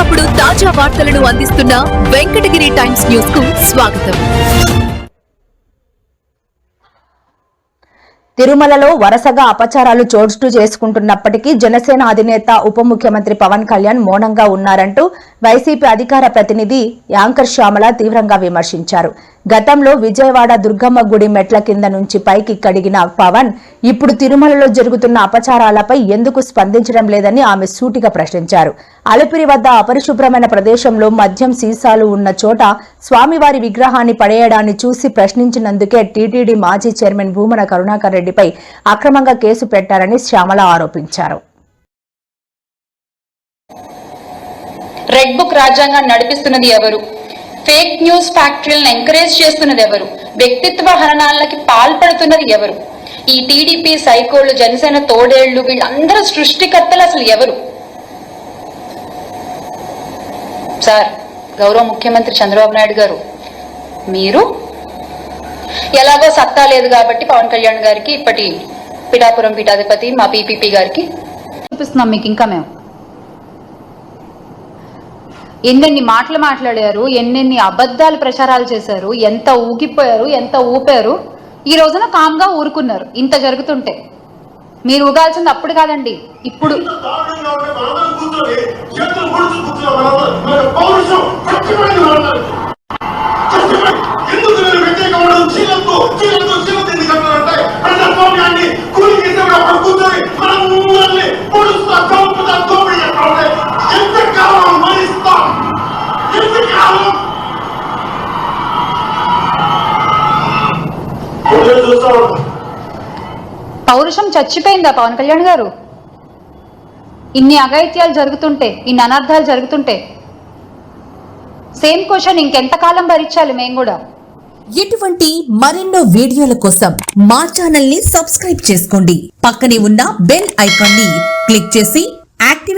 ఎప్పటికప్పుడు తాజా వార్తలను అందిస్తున్న వెంకటగిరి టైమ్స్ న్యూస్కు స్వాగతం. తిరుమలలో వరుసగా అపచారాలు చోటు చేసుకుంటున్నప్పటికీ జనసేన అధినేత ఉప ముఖ్యమంత్రి పవన్ కళ్యాణ్ మౌనంగా ఉన్నారంటూ వైసీపీ అధికార ప్రతినిధి యాంకర్ శ్యామల తీవ్రంగా విమర్శించారు. గతంలో విజయవాడ దుర్గమ్మ గుడి మెట్ల కింద నుంచి పైకి కడిగిన పవన్ ఇప్పుడు తిరుమలలో జరుగుతున్న అపచారాలపై ఎందుకు స్పందించడం లేదని ఆమె సూటిగా ప్రశ్నించారు. అలిపిరి వద్ద అపరిశుభ్రమైన ప్రదేశంలో మద్యం సీసాలు ఉన్న చోట స్వామివారి విగ్రహాన్ని పడేయడాన్ని చూసి ప్రశ్నించినందుకే టీటీడీ మాజీ చైర్మన్ భూమన కరుణాకర్ రెడ్డిపై అక్రమంగా కేసు పెట్టారని శ్యామల ఆరోపించారు. రెడ్ బుక్ రాజ్యాంగాన్ని నడిపిస్తున్నది ఎవరు? ఫేక్ న్యూస్ ఫ్యాక్టరీలను ఎంకరేజ్ చేస్తున్నది ఎవరు? వ్యక్తిత్వ హరణాలకి పాల్పడుతున్నది ఎవరు? ఈ టీడీపీ సైకోళ్ళు జనసేన తోడేళ్ళు వీళ్ళందరూ సృష్టికర్తలు అసలు ఎవరు? సార్ గౌరవ ముఖ్యమంత్రి చంద్రబాబు నాయుడు గారు మీరు ఎలాగో సత్తా లేదు కాబట్టి పవన్ కళ్యాణ్ గారికి ఇప్పటి పిఠాపురం పీఠాధిపతి మా పీపీపీ గారికి. చూపిస్తున్నాం మీకు ఇంకా మేము. ఎన్నెన్ని మాటలు మాట్లాడారు ఎన్నెన్ని అబద్ధాలు ప్రచారాలు చేశారు ఎంత ఊగిపోయారు ఎంత ఊపారు ఈ రోజున కామ్గా ఊరుకున్నారు ఇంత జరుగుతుంటే. మీరు ఊగాల్సింది అప్పుడు కాదండి ఇప్పుడు. దారుణంగా ఊళ్ళో చూస్తా ఉంటాం. పౌరుషం చచ్చిపోయిందా పవన్ కళ్యాణ్ గారు? ఇన్ని అఘాయిత్యాలు జరుగుతుంటే ఇన్ని అనర్థాలు జరుగుతుంటే సేమ్ క్వశ్చన్ ఇంకెంతకాలం భరించాలి మేము కూడా? ఇటువంటి మరెన్నో వీడియోల కోసం మా ఛానల్ని సబ్స్క్రైబ్ చేసుకోండి. పక్కనే ఉన్న బెల్ ఐకాన్ని క్లిక్ చేసి యాక్టివ్